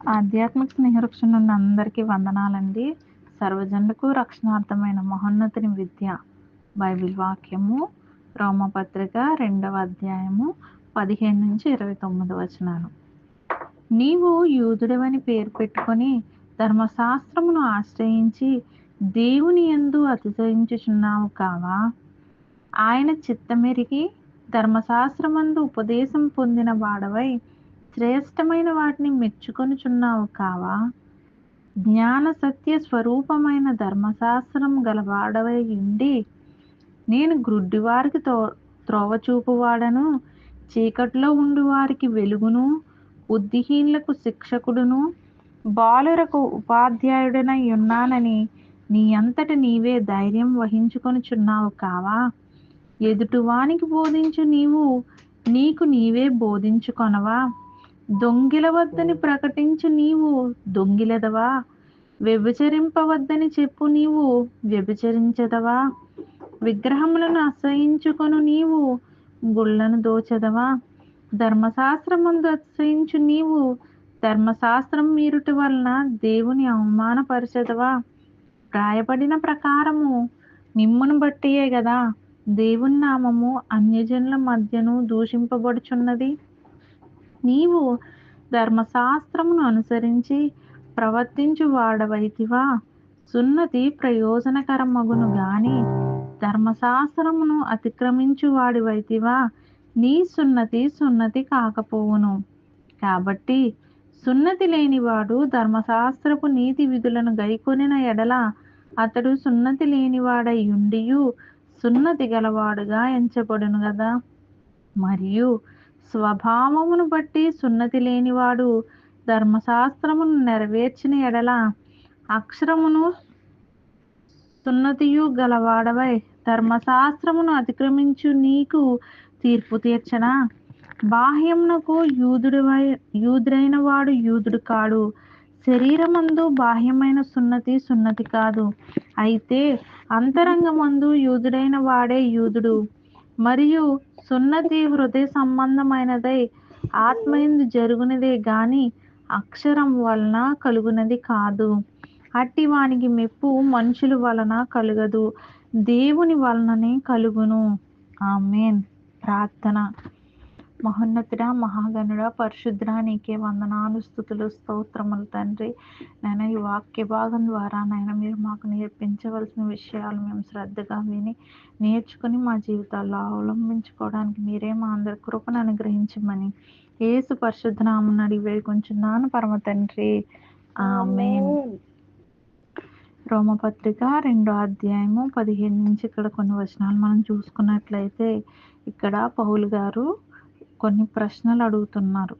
ఆధ్యాత్మిక స్నేహవృక్ష ఉన్న అందరికీ వందనాలండి. సర్వజనులకు రక్షణార్థమైన మహోన్నతిని విద్య బైబిల్ వాక్యము రోమపత్రిక రెండవ అధ్యాయము పదిహేను నుంచి ఇరవై తొమ్మిది వచనాలు. నీవు యూదుడవని పేరు పెట్టుకొని ధర్మశాస్త్రమును ఆశ్రయించి దేవుని ఎందు అతిశయించుచున్నావు కావా? ఆయన చిత్తమెరిగి ధర్మశాస్త్రమందు ఉపదేశం పొందిన వాడవై శ్రేష్టమైన వాటిని మెచ్చుకొనుచున్నావు కావా? జ్ఞాన సత్య స్వరూపమైన ధర్మశాస్త్రం గలవాడవై ఉండి నేను గ్రుడ్డివారికి తో త్రోవ చూపువాడను చీకట్లో ఉండి వారికి వెలుగును బుద్ధిహీనులకు శిక్షకుడును బాలురకు ఉపాధ్యాయుడనై ఉన్నానని నీ అంతట నీవే ధైర్యం వహించుకొనుచున్నావు కావా? ఎదుటివానికి బోధించు నీవు నీకు నీవే బోధించుకొనవా? దొంగిల వద్దని ప్రకటించు నీవు దొంగిలదవా? వ్యభిచరింపవద్దని చెప్పు నీవు వ్యభిచరించదవా? విగ్రహములను అసహించుకొను నీవు గుళ్ళను దోచదవా? ధర్మశాస్త్రమందు అతిశయించు నీవు ధర్మశాస్త్రం మీరుటి వలన దేవుని అవమానపరచదవా? రాయబడిన ప్రకారము మిమ్మును బట్టియే కదా దేవుని నామము అన్యజనుల మధ్యను దూషింపబడుచున్నది. నీవు ధర్మశాస్త్రమును అనుసరించి ప్రవర్తించు వాడవైతివా సున్నతి ప్రయోజనకరమగును గాని ధర్మశాస్త్రమును అతిక్రమించు వాడివైతివా నీ సున్నతి సున్నతి కాకపోవును. కాబట్టి సున్నతి లేనివాడు ధర్మశాస్త్రపు నీతి విధులను గైకొనిన ఎడల అతడు సున్నతి లేనివాడై ఉండియు సున్నతి గలవాడుగా ఎంచబడును కదా మరియు స్వభావమును బట్టి సున్నతి లేనివాడు ధర్మశాస్త్రమును నెరవేర్చిన ఎడల అక్షరమును సున్నతియు గలవాడవై ధర్మశాస్త్రమును అతిక్రమించు నీకు తీర్పు తీర్చనా. బాహ్యమునకు యూదుడివై యూదుడైన వాడు యూదుడు కాడు. శరీరమందు బాహ్యమైన సున్నతి సున్నతి కాదు. అయితే అంతరంగమందు యూదుడైన వాడే యూదుడు. మరియు సున్నతి హృదయ సంబంధమైనదై ఆత్మయందు జరుగునదే గాని అక్షరం వలన కలుగునది కాదు. అట్టి వానికి మెప్పు మనుషుల వలన కలుగదు. దేవుని వలననే కలుగును. ఆమెన్. ప్రార్థన. మహోన్నతుడ మహాగణుడ పరిశుద్ర నీకే వందనాలు స్థుతులు స్తోత్రములు తండ్రి. నేను ఈ వాక్య భాగం ద్వారా నాయన మీరు మాకు నేర్పించవలసిన విషయాలు మేము శ్రద్ధగా విని నేర్చుకుని మా జీవితాల్లో అవలంబించుకోవడానికి మీరే మా అందరి కృపను అనుగ్రహించమని ఏసు పరిశుద్ధనామని అడిగి వేడుకుంటున్నాను పరమ తండ్రి. ఆమె రోమపత్రిక రెండో అధ్యాయము పదిహేను నుంచి ఇక్కడ కొన్ని వచనాలు మనం చూసుకున్నట్లయితే ఇక్కడ పౌలు గారు కొన్ని ప్రశ్నలు అడుగుతున్నారు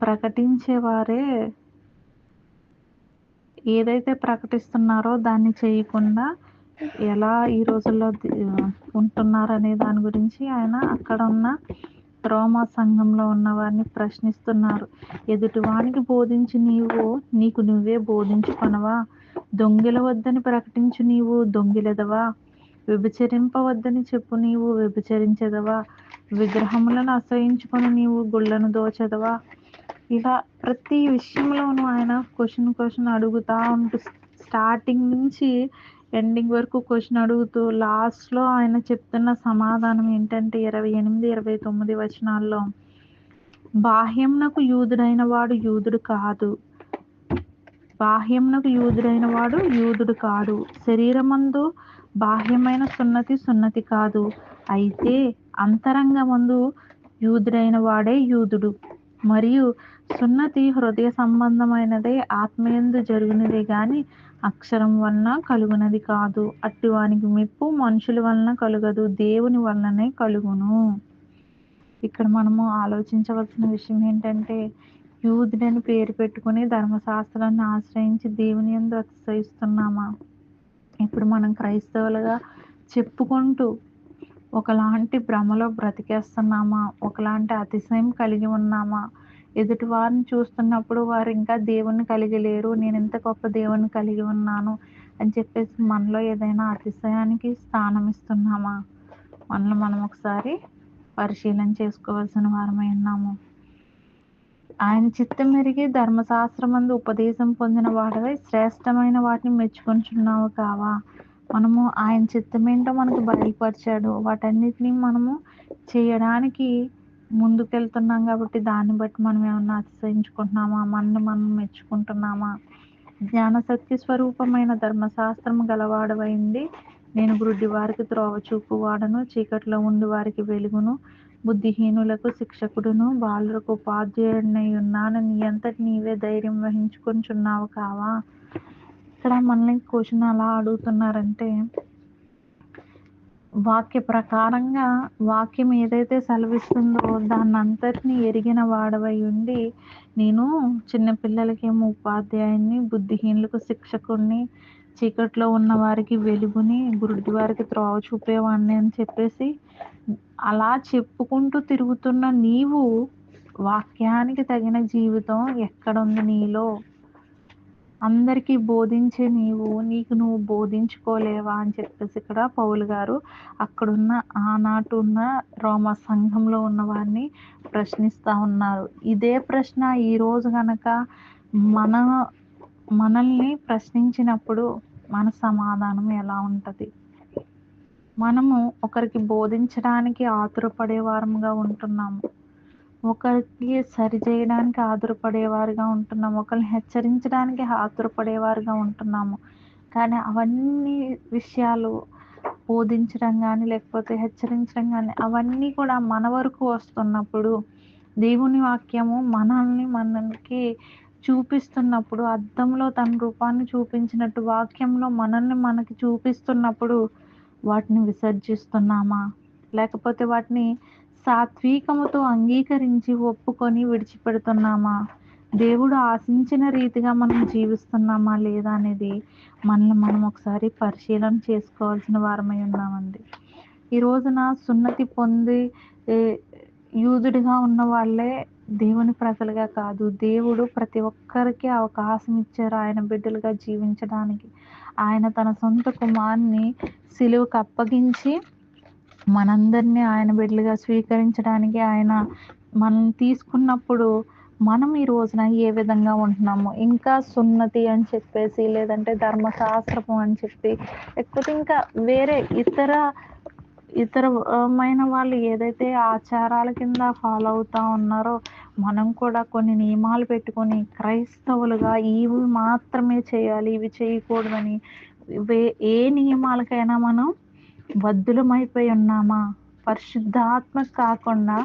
ప్రకటించేవారే ఏదైతే ప్రకటిస్తున్నారో దాన్ని చేయకుండా ఎలా ఈ రోజుల్లో ఉంటున్నారు అనే దాని గురించి ఆయన అక్కడ ఉన్న రోమా సంఘంలో ఉన్న వారిని ప్రశ్నిస్తున్నారు ఎదుటివానికి బోధించి నీవు నీకు నువ్వే బోధించుకొనవా? దొంగిల వద్దని ప్రకటించు నీవు దొంగిలదవా? విభచరింపవద్దని చెప్పు నీవు విభచరించదవా? విగ్రహములను అసహించుకొని నీవు గుళ్ళను దోచదవా? ఇలా ప్రతి విషయంలోనూ ఆయన క్వశ్చన్ క్వశ్చన్ అడుగుతా ఉంటూ స్టార్టింగ్ నుంచి ఎండింగ్ వరకు క్వశ్చన్ అడుగుతూ లాస్ట్లో ఆయన చెప్తున్న సమాధానం ఏంటంటే ఇరవై ఎనిమిది ఇరవై తొమ్మిది వచనాల్లో బాహ్యంనకు యూదుడైన వాడు యూదుడు కాదు. బాహ్యంనకు యూదుడైన వాడు యూదుడు కాడు. శరీరమందు బాహ్యమైన సున్నతి సున్నతి కాదు. అయితే అంతరంగమందు యూదుడైన వాడే యూదుడు. మరియు సున్నతి హృదయ సంబంధమైనదే ఆత్మయందు జరుగునదే గాని అక్షరం వలన కలుగునది కాదు. అట్టివానికి మెప్పు మనుషుల వలన కలుగదు. దేవుని వలననే కలుగును. ఇక్కడ మనము ఆలోచించవలసిన విషయం ఏంటంటే యూదుడని పేరు పెట్టుకుని ధర్మశాస్త్రాన్ని ఆశ్రయించి దేవుని ఎందు అతిశయిస్తున్నామా? ఇప్పుడు మనం క్రైస్తవులుగా చెప్పుకుంటూ ఒకలాంటి భ్రమలో బ్రతికేస్తున్నామా? ఒకలాంటి అతిశయం కలిగి ఉన్నామా? ఎదుటి వారిని చూస్తున్నప్పుడు వారు ఇంకా దేవుణ్ణి కలిగి లేరు నేను ఇంత గొప్ప దేవుని కలిగి ఉన్నాను అని చెప్పేసి మనలో ఏదైనా అతిశయానికి స్థానం ఇస్తున్నామా? మనలో మనం ఒకసారి పరిశీలన చేసుకోవాల్సిన వారమై ఉన్నాము. ఆయన చిత్తం మెరిగి ధర్మశాస్త్రమందు ఉపదేశం పొందిన వాడవై శ్రేష్టమైన వాటిని మెచ్చుకొంచున్నావు కావా? మనము ఆయన చిత్తమేంటో మనకు బయలుపరిచాడు. వాటన్నిటిని మనము చేయడానికి ముందుకెళ్తున్నాం కాబట్టి దాన్ని బట్టి మనం ఏమన్నా అతిశయించుకుంటున్నామా? మనల్ని మనం మెచ్చుకుంటున్నామా? జ్ఞాన సత్య స్వరూపమైన ధర్మశాస్త్రం గలవాడవైంది నేను గుడ్డి వారికి త్రోవ చూపు వాడను చీకట్లో ఉండి వారికి వెలుగును బుద్ధిహీనులకు శిక్షకుడును బాలులకు ఉపాధ్యాయుడినై ఉన్నాను నీ అంతటి నీవే ధైర్యం వహించుకొనిచున్నావు కావా? ఇక్కడ మనల్ని క్వశ్చన్ అలా అడుగుతున్నారంటే వాక్య ప్రకారంగా వాక్యం ఏదైతే సెలవిస్తుందో దాన్ని అంతటిని ఎరిగిన వాడవై ఉండి నేను చిన్నపిల్లలకేమో ఉపాధ్యాయుని బుద్ధిహీనులకు శిక్షకుడిని చీకట్లో ఉన్న వారికి వెలుగుని గురుడి వారికి త్రోవ చూపేవాడిని అని చెప్పేసి అలా చెప్పుకుంటూ తిరుగుతున్న నీవు వాక్యానికి తగిన జీవితం ఎక్కడుంది నీలో? అందరికీ బోధించే నీవు నీకు నువ్వు బోధించుకోలేవా అని చెప్పేసి ఇక్కడ పౌలు గారు అక్కడున్న ఆనాటు ఉన్న రోమ సంఘంలో ఉన్న వారిని ప్రశ్నిస్తూ ఉన్నారు. ఇదే ప్రశ్న ఈరోజు కనుక మన మనల్ని ప్రశ్నించినప్పుడు మన సమాధానం ఎలా ఉంటుంది? మనము ఒకరికి బోధించడానికి ఆతురపడేవారుగా ఉంటున్నాము. ఒకరికి సరి చేయడానికి ఆతురపడేవారుగా ఉంటున్నాము. ఒకరిని హెచ్చరించడానికి ఆతురపడేవారుగా ఉంటున్నాము. కానీ అవన్నీ విషయాలు బోధించడం కానీ లేకపోతే హెచ్చరించడం కానీ అవన్నీ కూడా మన వరకు వస్తున్నప్పుడు దేవుని వాక్యము మనల్ని మనకి చూపిస్తున్నప్పుడు అద్దంలో తన రూపాన్ని చూపించినట్టు వాక్యంలో మనల్ని మనకి చూపిస్తున్నప్పుడు వాటిని విసర్జిస్తున్నామా? లేకపోతే వాటిని సాత్వికముతో అంగీకరించి ఒప్పుకొని విడిచిపెడుతున్నామా? దేవుడు ఆశించిన రీతిగా మనం జీవిస్తున్నామా లేదా అనేది మనల్ని మనం ఒకసారి పరిశీలన చేసుకోవాల్సిన వారమై ఉన్నామండి. ఈ రోజున సున్నతి పొంది యూదుడిగా ఉన్న వాళ్ళే దేవుని ప్రజలుగా కాదు. దేవుడు ప్రతి ఒక్కరికి అవకాశం ఇచ్చారు ఆయన బిడ్డలుగా జీవించడానికి. ఆయన తన సొంత కుమార్ని సిలువకు అప్పగించి మనందరినీ ఆయన బిడ్డలుగా స్వీకరించడానికి ఆయన మనం తీసుకున్నప్పుడు మనం ఈ రోజున ఏ విధంగా ఉంటున్నాము ఇంకా సున్నతి అని చెప్పేసి లేదంటే ధర్మశాస్త్రము అని చెప్పి లేకపోతే ఇంకా వేరే ఇతర ఇతరమైన వాళ్ళు ఏదైతే ఆచారాల కింద ఫాలో అవుతూ ఉన్నారో మనం కూడా కొన్ని నియమాలు పెట్టుకొని క్రైస్తవులుగా ఇవి మాత్రమే చేయాలి ఇవి చేయకూడదని వే ఏ నియమాలకైనా మనం బద్దులమైపోయి ఉన్నామా? పరిశుద్ధాత్మ కాకుండా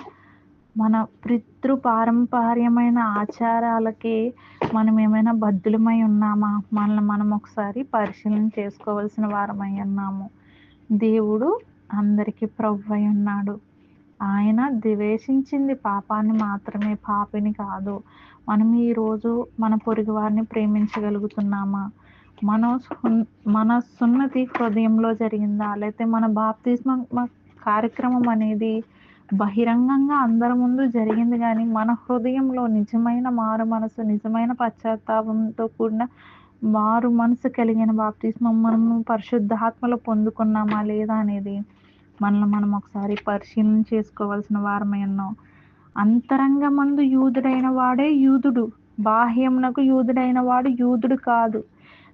మన పితృ పారంపర్యమైన ఆచారాలకి మనం ఏమైనా బద్దులమై ఉన్నామా? మనల్ని మనం ఒకసారి పరిశీలన చేసుకోవాల్సిన వారమై ఉన్నాము. దేవుడు అందరికీ ప్రభు అయి ఉన్నాడు. ఆయన ద్వేషించింది పాపాన్ని మాత్రమే పాపిని కాదు. మనం ఈరోజు మన పొరుగు వారిని ప్రేమించగలుగుతున్నామా? మన మన సున్నతి హృదయంలో జరిగిందా? లేకపోతే మన బాప్తిస్మ కార్యక్రమం అనేది బహిరంగంగా అందరి ముందు జరిగింది కానీ మన హృదయంలో నిజమైన మారు మనసు నిజమైన పశ్చాత్తాపంతో కూడిన మారు మనసు కలిగిన బాప్తిస్మం మనము పరిశుద్ధాత్మలో పొందుకున్నామా లేదా అనేది మనల్ని మనం ఒకసారి పరిశీలన చేసుకోవాల్సిన వారమై ఉన్నాం అంతరంగమందు యూదుడైన వాడే యూదుడు. బాహ్యమునకు యూదుడైన వాడు యూదుడు కాదు.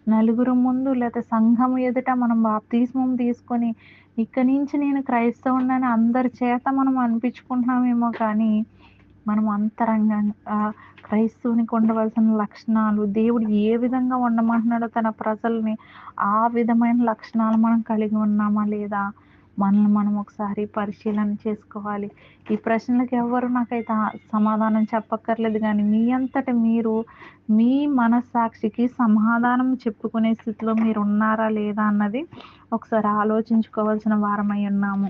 నలుగురు ముందు లేదా సంఘం ఎదుట మనం బాప్తిస్మం తీసుకొని ఇక్కడి నుంచి నేను క్రైస్తవుని అందరి చేత మనం అనిపించుకుంటున్నామేమో కానీ మనం అంతరంగంగా క్రైస్తవునికి ఉండవలసిన లక్షణాలు దేవుడు ఏ విధంగా ఉండమంటున్నాడో తన ప్రజల్ని ఆ విధమైన లక్షణాలు మనం కలిగి ఉన్నామా లేదా? మనల్ని మనం ఒకసారి పరిశీలన చేసుకోవాలి. ఈ ప్రశ్నలకు ఎవరు నాకైతే సమాధానం చెప్పక్కర్లేదు కానీ మీ అంతట మీరు మీ మనస్సాక్షికి సమాధానం చెప్పుకునే స్థితిలో మీరు ఉన్నారా లేదా అన్నది ఒకసారి ఆలోచించుకోవాల్సిన వారమై ఉన్నాము.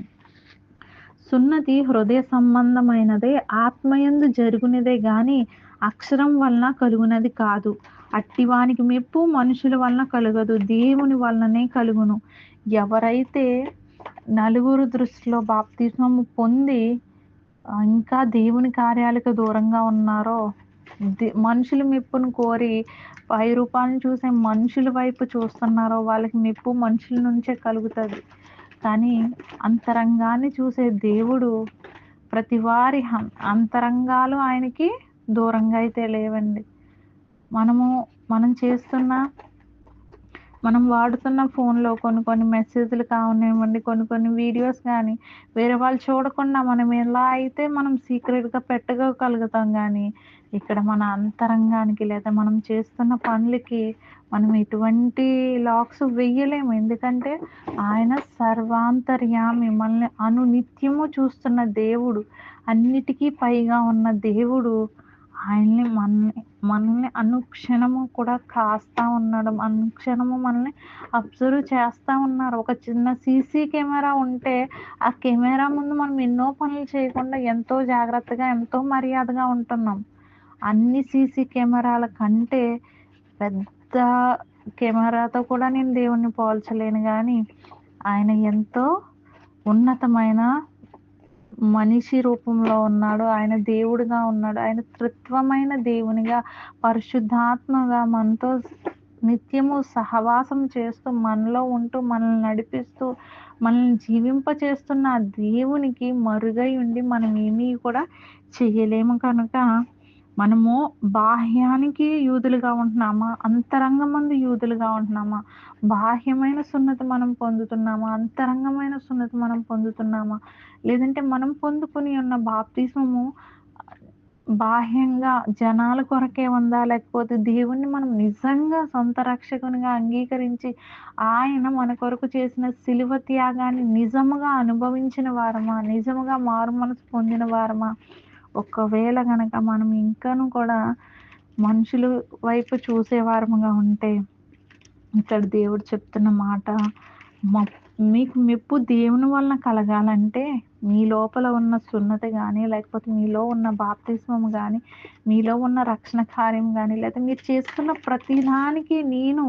సున్నతి హృదయ సంబంధమైనదే ఆత్మయందు జరుగునదే కానీ అక్షరం వలన కలుగునది కాదు. అట్టివానికి మెప్పు మనుషుల వలన కలుగదు దేవుని వలననే కలుగును. ఎవరైతే నలుగురు దృష్టిలో బాప్తిజం పొంది ఇంకా దేవుని కార్యాలకు దూరంగా ఉన్నారో మనుషుల మెప్పును కోరి పై రూపాలను చూసే మనుషుల వైపు చూస్తున్నారో వాళ్ళకి మెప్పు మనుషుల నుంచే కలుగుతుంది. కానీ అంతరంగాన్ని చూసే దేవుడు ప్రతి వారి అంతరంగాలు ఆయనకి దూరంగా అయితే లేవండి. మనము మనం చేస్తున్న మనం వాడుతున్న ఫోన్లో కొన్ని కొన్ని మెసేజ్లు కావనివ్వండి కొన్ని కొన్ని వీడియోస్ కానీ వేరే వాళ్ళు చూడకుండా మనం ఎలా అయితే మనం సీక్రెట్గా పెట్టగలుగుతాం కానీ ఇక్కడ మన అంతరంగానికి లేదా మనం చేస్తున్న పనులకి మనం ఎటువంటి లాక్స్ వెయ్యలేము. ఎందుకంటే ఆయన సర్వాంతర్యామి మనల్ని అనునిత్యము చూస్తున్న దేవుడు అన్నిటికీ పైగా ఉన్న దేవుడు ఆయన్ని మనల్ని మనల్ని అనుక్షణము కూడా కాస్తా ఉన్నాడు. అనుక్షణము మనల్ని అబ్జర్వ్ చేస్తూ ఉన్నారు. ఒక చిన్న సీసీ కెమెరా ఉంటే ఆ కెమెరా ముందు మనం ఎన్నో పనులు చేయకుండా ఎంతో జాగ్రత్తగా ఎంతో మర్యాదగా ఉంటున్నాం. అన్ని సీసీ కెమెరాల కంటే పెద్ద కెమెరాతో కూడా నేను దేవుణ్ణి పోల్చలేను. కానీ ఆయన ఎంతో ఉన్నతమైన మనిషి రూపంలో ఉన్నాడు ఆయన దేవుడిగా ఉన్నాడు ఆయన త్రిత్వమైన దేవునిగా పరిశుద్ధాత్మగా మనతో నిత్యము సహవాసం చేస్తూ మనలో ఉంటూ మనల్ని నడిపిస్తూ మనల్ని జీవింప చేస్తున్న దేవునికి మరుగై ఉండి మనం ఏమీ కూడా చేయలేము కనుక మనము బాహ్యానికి యూదులుగా ఉంటున్నామా? అంతరంగమందు యూదులుగా ఉంటున్నామా? బాహ్యమైన సున్నతి మనం పొందుతున్నామా? అంతరంగమైన సున్నతి మనం పొందుతున్నామా? లేదంటే మనం పొందుకుని ఉన్న బాప్తిస్మము బాహ్యంగా జనాల కొరకే ఉందా? లేకపోతే దేవుణ్ణి మనం నిజంగా సొంత రక్షకునిగా అంగీకరించి ఆయన మన కొరకు చేసిన శిలువ త్యాగాన్ని నిజముగా అనుభవించిన వారమా? నిజముగా మారు మనసు పొందిన వారమా? ఒకవేళ గనక మనం ఇంకాను కూడా మనుషులు వైపు చూసేవారముగా ఉంటే ఇక్కడ దేవుడు చెప్తున్న మాట మీకు మెప్పు దేవుని వలన కలగాలంటే మీ లోపల ఉన్న సున్నతి కానీ లేకపోతే మీలో ఉన్న బాప్తిస్మం కానీ మీలో ఉన్న రక్షణ కార్యం కానీ లేకపోతే మీరు చేస్తున్న ప్రతిదానికి నేను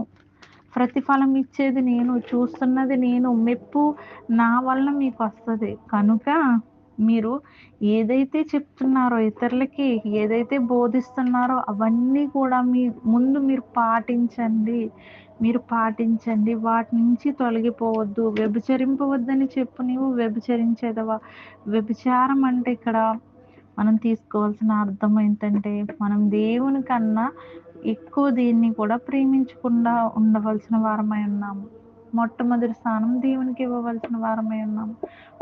ప్రతిఫలం ఇచ్చేది నేను చూస్తున్నది నేను మెప్పు నా వలన మీకు వస్తుంది. కనుక మీరు ఏదైతే చెప్తున్నారో ఇతరులకి ఏదైతే బోధిస్తున్నారో అవన్నీ కూడా మీ ముందు మీరు పాటించండి. మీరు పాటించండి. వాటి నుంచి తొలగిపోవద్దు. వ్యభిచరింపవద్దని చెప్పు నీవు. వ్యభిచరించేదవా? వ్యభిచారం అంటే ఇక్కడ మనం తీసుకోవాల్సిన అర్థం ఏంటంటే మనం దేవుని కన్నా ఎక్కువ దీన్ని కూడా ప్రేమించకుండా ఉండవలసిన వారమై ఉన్నాము. మొట్టమొదటి స్థానం దేవునికి ఇవ్వవలసిన వారమై ఉన్నాము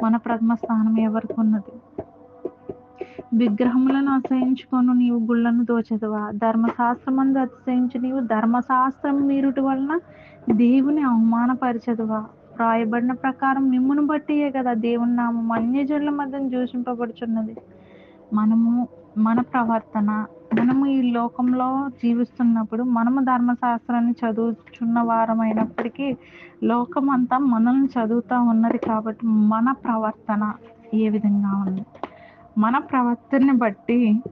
మన ప్రథమ స్థానం ఎవరికి ఉన్నది విగ్రహములను అసహించుకొని నీవు గుళ్ళను దోచెదవా? ధర్మశాస్త్రం అందు అతిశయించి నీవు ధర్మశాస్త్రం మీరుటి వలన దేవుని అవమానపరచదువా? రాయబడిన ప్రకారం మిమ్మును బట్టియే కదా దేవుని నామం అన్యజనుల మధ్య దూషింపబడుచున్నది. మనము మన ప్రవర్తన మనము ఈ లోకంలో జీవిస్తున్నప్పుడు మనము ధర్మశాస్త్రాన్ని చదువుచున్న వారమైనప్పటికీ లోకం అంతా మనల్ని చదువుతూ ఉన్నది కాబట్టి మన ప్రవర్తన ఏ విధంగా ఉంది? మన ప్రవర్తనని బట్టి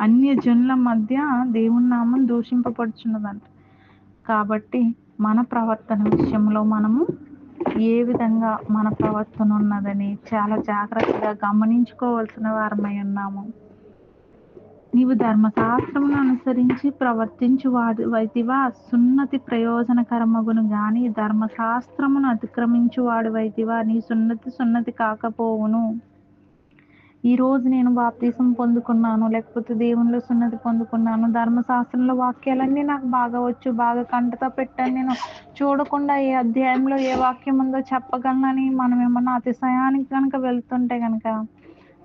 అన్య జనుల మధ్య దేవుని నామం దూషింపబడుచున్నదంట. కాబట్టి మన ప్రవర్తన విషయంలో మనము ఏ విధంగా మన ప్రవర్తన ఉన్నదని చాలా జాగ్రత్తగా గమనించుకోవాల్సిన వారమై ఉన్నాము. నీవు ధర్మశాస్త్రమును అనుసరించి ప్రవర్తించు వాడి వైతివా సున్నతి ప్రయోజనకరమగును గాని ధర్మశాస్త్రమును అతిక్రమించు వాడు వైతివా నీ సున్నతి సున్నతి కాకపోవును. ఈ రోజు నేను బాప్తీసం పొందుకున్నాను లేకపోతే దేవునిలో సున్నతి పొందుకున్నాను. ధర్మశాస్త్రంలో వాక్యాలన్నీ నాకు బాగా వచ్చు బాగా కంటతో పెట్టాను. నేను చూడకుండా ఏ అధ్యాయంలో ఏ వాక్యం ఉందో చెప్పగలనని మనం ఏమన్నా అతిశయానికి కనుక వెళ్తుంటే కనుక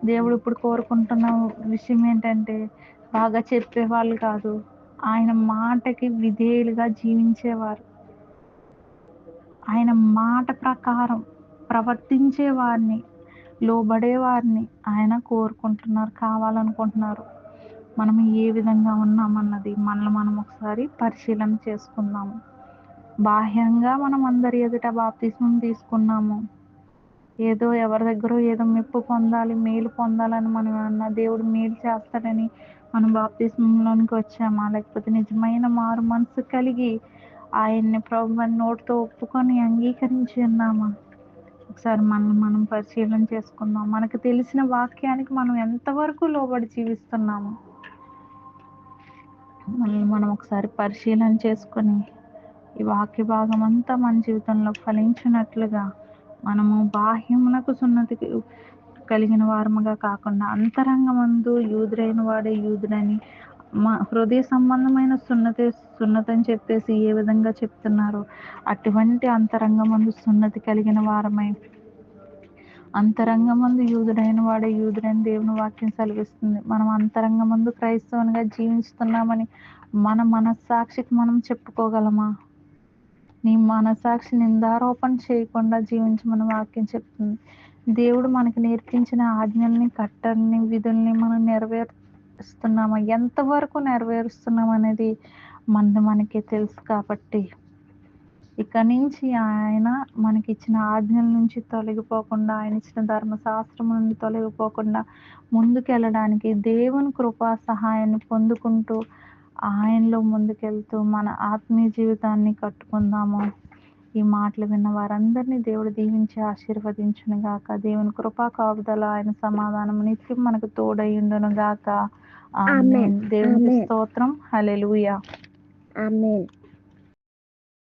దేవుడు ఇప్పుడు కోరుకుంటున్న విషయం ఏంటంటే బాగా చెప్పేవాళ్ళు కాదు. ఆయన మాటకి విధేయులుగా జీవించేవారు. ఆయన మాట ప్రకారం ప్రవర్తించే వారిని లోబడే వారిని ఆయన కోరుకుంటున్నారు కావాలనుకుంటున్నారు. మనం ఏ విధంగా ఉన్నామన్నది మనల్ని మనం ఒకసారి పరిశీలన చేసుకుందాము. బాహ్యంగా మనం అందరి ఎదుట బాప్తిస్మం తీసుకున్నాము. ఏదో ఎవరి దగ్గర ఏదో మెప్పు పొందాలి మేలు పొందాలని మనం అన్న దేవుడు మేలు చేస్తాడని మనం బాప్తిస్మంలోనికి వచ్చామా? లేకపోతే నిజమైన మారు మనసు కలిగి ఆయన్ని ప్రభు నోటితో ఒప్పుకొని అంగీకరించి ఉన్నామా? ఒకసారి మనం మనం పరిశీలన చేసుకుందాం. మనకు తెలిసిన వాక్యానికి మనం ఎంతవరకు లోబడి జీవిస్తున్నాము? మనల్ని మనం ఒకసారి పరిశీలన చేసుకొని ఈ వాక్య భాగం అంతా మన జీవితంలో ఫలించినట్లుగా మనము బాహ్యమునకు సున్నతి కలిగిన వారముగా కాకుండా అంతరంగమందు యూదుడైన వాడే యూదుడని మా హృదయ సంబంధమైన సున్నతి సున్నతని చెప్పేసి ఏ విధంగా చెప్తున్నారు అటువంటి అంతరంగమందు సున్నతి కలిగిన వారమై అంతరంగమందు యూదుడైన వాడే యూదుడని దేవుని వాక్యం సెలవిస్తుంది. మనం అంతరంగమందు క్రైస్తవునిగా జీవిస్తున్నామని మన మనస్సాక్షికి మనం చెప్పుకోగలమా? నీ మనసాక్షి నిందారోపణ చేయకుండా జీవించమని వాక్యం చెప్తుంది. దేవుడు మనకి నేర్పించిన ఆజ్ఞల్ని కట్టల్ని విధుల్ని మనం నెరవేరుస్తున్నామా? ఎంతవరకు నెరవేరుస్తున్నాం అనేది మన మనకి తెలుసు కాబట్టి. ఇక నుంచి ఆయన మనకి ఇచ్చిన ఆజ్ఞల నుంచి తొలగిపోకుండా ఆయన ఇచ్చిన ధర్మశాస్త్రం నుండి తొలగిపోకుండా ముందుకెళ్ళడానికి దేవుని కృపా సహాయాన్ని పొందుకుంటూ ఆయనలో ముందుకెళ్తూ మన ఆత్మీయ జీవితాన్ని కట్టుకుందాము. ఈ మాటలు విన్న వారందరినీ దేవుడు దీవించి ఆశీర్వదించును గాక దేవుని కృపా కాపుదల ఆయన సమాధానం నిత్యం మనకు తోడయ్యుండును గాక ఆమేన్. స్తోత్రం. హల్లెలూయా. ఆమెన్.